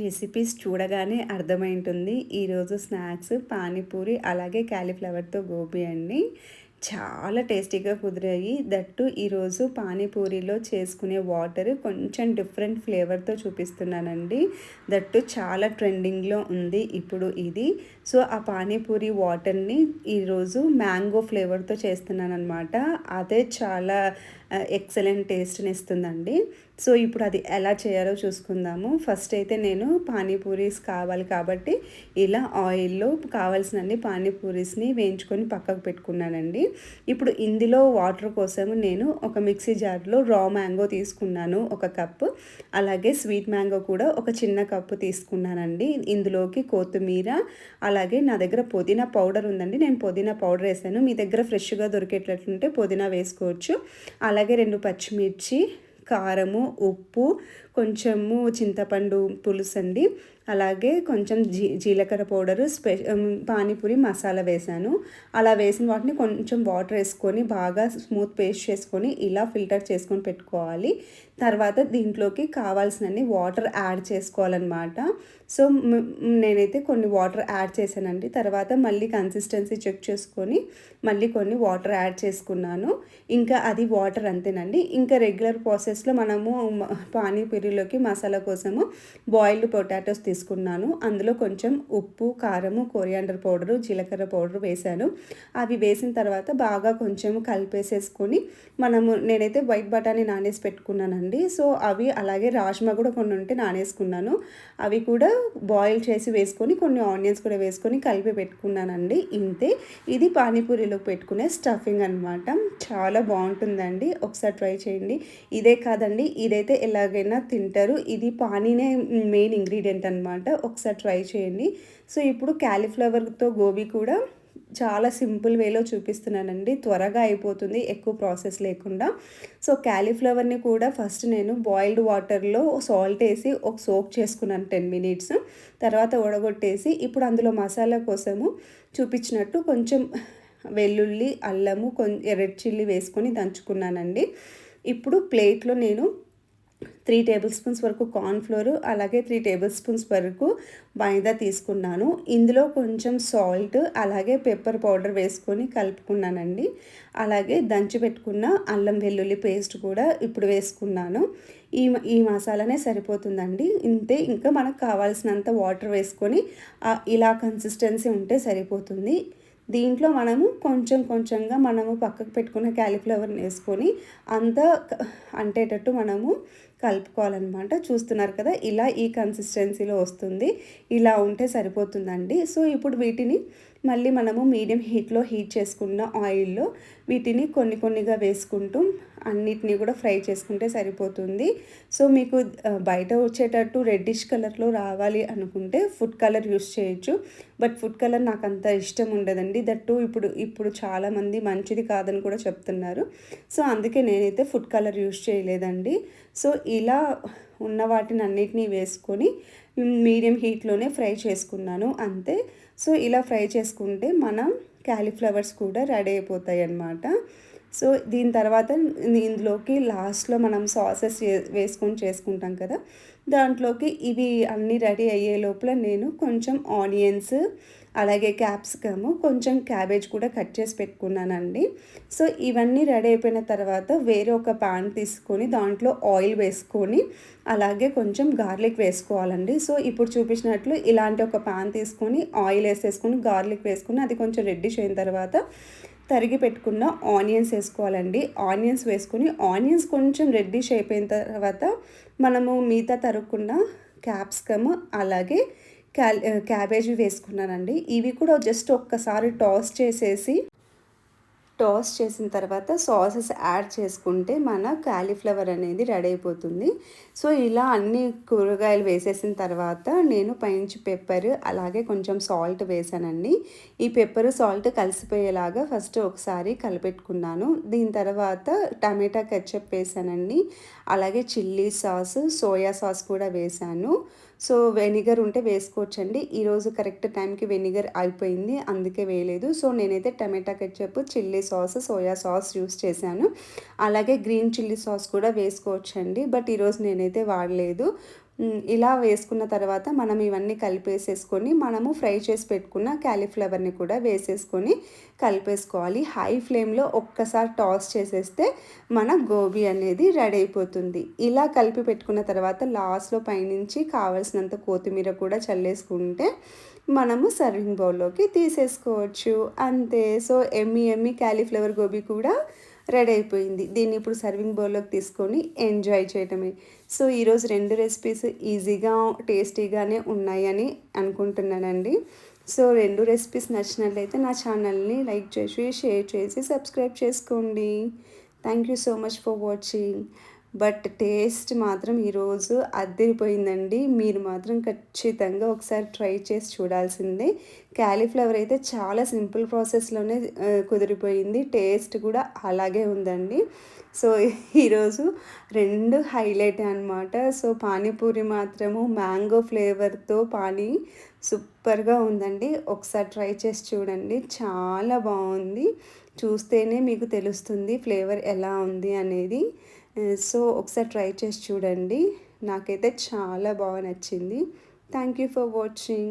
Recipes చూడగానే అర్థమైంటుంది. ఈరోజు snacks panipuri అలాగే క్యాలీఫ్లవర్తో గోబీ అండి. చాలా టేస్టీగా కుదిరాయి. దట్టు ఈరోజు పానీపూరిలో చేసుకునే వాటర్ కొంచెం డిఫరెంట్ ఫ్లేవర్తో చూపిస్తున్నానండి. దట్టు చాలా ట్రెండింగ్లో ఉంది ఇప్పుడు ఇది. సో ఆ పానీపూరి వాటర్ని ఈరోజు మ్యాంగో ఫ్లేవర్తో చేస్తున్నాను అనమాట అదే చాలా ఎక్సలెంట్ టేస్ట్ని ఇస్తుందండి. సో ఇప్పుడు అది ఎలా చేయాలో చూసుకుందాము. ఫస్ట్ అయితే నేను పానీపూరీస్ కావాలి కాబట్టి ఇలా ఆయిల్లో కావాల్సినన్ని పానీపూరీస్ని వేయించుకొని పక్కకు పెట్టుకున్నానండి. ఇప్పుడు ఇందులో వాటర్ కోసం నేను ఒక మిక్సీ జార్లో రా మ్యాంగో తీసుకున్నాను ఒక కప్పు. అలాగే స్వీట్ మ్యాంగో కూడా ఒక చిన్న కప్పు తీసుకున్నానండి. ఇందులోకి కొత్తిమీర అలాగే నా దగ్గర పుదీనా పౌడర్ ఉందండి. నేను పుదీనా పౌడర్ వేసాను. మీ దగ్గర ఫ్రెష్గా దొరికేటట్లుంటే పుదీనా వేసుకోవచ్చు. అలాగే రెండు పచ్చిమిర్చి కారము ఉప్పు కొంచెము చింతపండు పులుసు అండి అలాగే కొంచెం జీ జీలకర్ర పౌడరు స్పె పానీపూరి మసాలా వేసాను. అలా వేసిన వాటిని కొంచెం వాటర్ వేసుకొని బాగా స్మూత్ పేస్ట్ చేసుకొని ఇలా ఫిల్టర్ చేసుకొని పెట్టుకోవాలి. తర్వాత దీంట్లోకి కావాల్సినన్ని వాటర్ యాడ్ చేసుకోవాలన్నమాట. సో నేనైతే కొన్ని వాటర్ యాడ్ చేశానండి. తర్వాత మళ్ళీ కన్సిస్టెన్సీ చెక్ చేసుకొని మళ్ళీ కొన్ని వాటర్ యాడ్ చేసుకున్నాను. ఇంకా అది వాటర్ అంతేనండి. ఇంకా రెగ్యులర్ ప్రాసెస్లో మనము పానీపూరి పూరీలోకి మసాలా కోసము బాయిల్డ్ పొటాటోస్ తీసుకున్నాను. అందులో కొంచెం ఉప్పు కారము కొరియాండర్ పౌడరు జీలకర్ర పౌడర్ వేశాను. అవి వేసిన తర్వాత బాగా కొంచెం కలిపేసేసుకొని మనము నేనైతే వైట్ బటానీ నానేసి పెట్టుకున్నానండి. సో అవి అలాగే రాజ్మా కూడా కొన్ని ఉంటే నానేసుకున్నాను. అవి కూడా బాయిల్ చేసి వేసుకొని కొన్ని ఆనియన్స్ కూడా వేసుకొని కలిపి పెట్టుకున్నానండి. ఇంతే. ఇది పానీపూరిలో పెట్టుకునే స్టఫింగ్ అనమాట చాలా బాగుంటుందండి. ఒకసారి ట్రై చేయండి. ఇదే కాదండి. ఇదైతే ఎలాగైనా తింటారు. ఇది పానీనే మెయిన్ ఇంగ్రీడియంట్ అనమాట ఒకసారి ట్రై చేయండి. సో ఇప్పుడు క్యాలీఫ్లవర్తో గోబీ కూడా చాలా సింపుల్ వేలో చూపిస్తున్నానండి. త్వరగా అయిపోతుంది ఎక్కువ ప్రాసెస్ లేకుండా. సో క్యాలీఫ్లవర్ని కూడా ఫస్ట్ నేను బాయిల్డ్ వాటర్లో సాల్ట్ వేసి ఒక సోక్ చేసుకున్నాను టెన్ మినిట్స్ తర్వాత ఉడగొట్టేసి ఇప్పుడు అందులో మసాలా కోసము చూపించినట్టు కొంచెం వెల్లుల్లి అల్లము కొంచెం రెడ్ చిల్లీ వేసుకొని దంచుకున్నానండి. ఇప్పుడు ప్లేట్లో నేను త్రీ టేబుల్ స్పూన్స్ వరకు కార్న్ఫ్లోర్ అలాగే త్రీ టేబుల్ స్పూన్స్ వరకు మైదా తీసుకున్నాను. ఇందులో కొంచెం సాల్ట్ అలాగే పెప్పర్ పౌడర్ వేసుకొని కలుపుకున్నానండి. అలాగే దంచి పెట్టుకున్న అల్లం వెల్లుల్లి పేస్ట్ కూడా ఇప్పుడు వేసుకున్నాను. ఈ ఈ మసాలానే సరిపోతుందండి. ఇంతే ఇంకా మనకు కావాల్సినంత వాటర్ వేసుకొని ఇలా కన్సిస్టెన్సీ ఉంటే సరిపోతుంది. దీంట్లో మనము కొంచెం కొంచెంగా మనము పక్కకు పెట్టుకున్న క్యాలీఫ్లవర్ని వేసుకొని అంతా అంటేటట్టు మనము కలుపుకోవాలన్నమాట. చూస్తున్నారు కదా ఇలా ఈ కన్సిస్టెన్సీలో వస్తుంది. ఇలా ఉంటే సరిపోతుందండి. సో ఇప్పుడు వీటిని మళ్ళీ మనము మీడియం హీట్లో హీట్ చేసుకున్న ఆయిల్లో వీటిని కొన్ని కొన్నిగా వేసుకుంటూ అన్నిటినీ కూడా ఫ్రై చేసుకుంటే సరిపోతుంది. సో మీకు బయట వచ్చేటట్టు రెడ్డిష్ కలర్లో రావాలి అనుకుంటే ఫుడ్ కలర్ యూస్ చేయొచ్చు. బట్ ఫుడ్ కలర్ నాకు అంత ఇష్టం ఉండదండి. దట్టు ఇప్పుడు ఇప్పుడు చాలామంది మంచిది కాదని కూడా చెప్తున్నారు. సో అందుకే నేనైతే ఫుడ్ కలర్ యూస్ చేయలేదండి. సో ఇలా ఉన్న వాటిని అన్నిటినీ వేసుకొని మీడియం హీట్లోనే ఫ్రై చేసుకున్నాను అంతే. సో ఇలా ఫ్రై చేసుకుంటే మనం క్యాలీఫ్లవర్స్ కూడా రెడీ అయిపోతాయి అన్నమాట సో దీని తర్వాత ఇందులోకి లాస్ట్లో మనం సాసెస్ వేసుకొని చేసుకుంటాం కదా దాంట్లోకి ఇవి అన్నీ రెడీ అయ్యే లోపల నేను కొంచెం ఆనియన్స్ అలాగే క్యాప్సికము కొంచెం క్యాబేజ్ కూడా కట్ చేసి పెట్టుకున్నానండి. సో ఇవన్నీ రెడీ అయిపోయిన తర్వాత వేరే ఒక పాన్ తీసుకొని దాంట్లో ఆయిల్ వేసుకొని అలాగే కొంచెం గార్లిక్ వేసుకోవాలండి. సో ఇప్పుడు చూపించినట్లు ఇలాంటి ఒక పాన్ తీసుకొని ఆయిల్ వేసేసుకొని గార్లిక్ వేసుకొని అది కొంచెం రెడ్డిష్ అయిన తర్వాత తరిగి పెట్టుకున్న ఆనియన్స్ వేసుకోవాలండి. ఆనియన్స్ వేసుకుని ఆనియన్స్ కొంచెం రెడ్డిష్ అయిపోయిన తర్వాత మనము మిగతా తరుక్కున్న క్యాప్సికమ్ అలాగే క్యాబేజీ వేసుకున్నానండి. ఇవి కూడా జస్ట్ ఒక్కసారి టాస్ చేసేసి టాస్ చేసిన తర్వాత సాసెస్ యాడ్ చేసుకుంటే మన కాలీఫ్లవర్ అనేది రెడీ అయిపోతుంది. సో ఇలా అన్ని కూరగాయలు వేసేసిన తర్వాత నేను పైనుంచి పెప్పర్ అలాగే కొంచెం సాల్ట్ వేసానండి. ఈ పెప్పర్ సాల్ట్ కలిసిపోయేలాగా ఫస్ట్ ఒకసారి కలిపెట్టుకున్నాను. దీని తర్వాత టమాటా కెచ్చప్ వేసానండి. అలాగే చిల్లీ సాస్ సోయా సాస్ కూడా వేసాను. సో వెనిగర్ ఉంటే వేసుకోవచ్చండి. ఈరోజు కరెక్ట్ టైంకి వెనిగర్ అయిపోయింది అందుకే వేయలేదు. సో నేనైతే tomato ketchup chilli sauce soya sauce use చేశాను. అలాగే గ్రీన్ చిల్లీ సాస్ కూడా వేసుకోవచ్చండి. బట్ ఈరోజు నేనైతే వాడలేదు. ఇలా వేసుకున్న తర్వాత మనం ఇవన్నీ కలిపేసేసుకొని మనము ఫ్రై చేసి పెట్టుకున్న క్యాలీఫ్లవర్ని కూడా వేసేసుకొని కలిపేసుకోవాలి. హై ఫ్లేమ్లో ఒక్కసారి టాస్ చేసేస్తే మన గోబీ అనేది రెడీ అయిపోతుంది. ఇలా కలిపి పెట్టుకున్న తర్వాత లాస్ట్లో పైనుంచి కావలసినంత కొత్తిమీర కూడా చల్లేసుకుంటే మనము సర్వింగ్ బౌల్లోకి తీసేసుకోవచ్చు. అంతే. సో ఎమ్మి ఎమ్మి క్యాలీఫ్లవర్ గోబీ కూడా రెడీ అయిపోయింది. దీన్ని ఇప్పుడు సర్వింగ్ బౌల్లోకి తీసుకొని ఎంజాయ్ చేయటమే. సో ఈరోజు రెండు రెసిపీస్ ఈజీగా టేస్టీగానే ఉన్నాయని అనుకుంటున్నానండి. సో రెండు రెసిపీస్ నచ్చినట్లయితే నా ఛానల్ని లైక్ చేసి షేర్ చేసి సబ్స్క్రైబ్ చేసుకోండి. Thank you so much for watching. But taste మాత్రం ఈరోజు అద్దరిపోయిందండి. మీరు మాత్రం ఖచ్చితంగా ఒకసారి ట్రై చేసి చూడాల్సిందే. క్యాలీఫ్లవర్ అయితే చాలా సింపుల్ ప్రాసెస్లోనే కుదిరిపోయింది. టేస్ట్ కూడా అలాగే ఉందండి. సో ఈరోజు రెండు హైలైట్ అనమాట సో పానీపూరి మాత్రము మ్యాంగో ఫ్లేవర్తో పానీ సూపర్గా ఉందండి. ఒకసారి ట్రై చేసి చూడండి. చాలా బాగుంది. చూస్తేనే మీకు తెలుస్తుంది ఫ్లేవర్ ఎలా ఉంది అనేది. Uh, సో ఒకసారి ట్రై చేసి చూడండి. నాకైతే చాలా బాగా నచ్చింది. Thank you for watching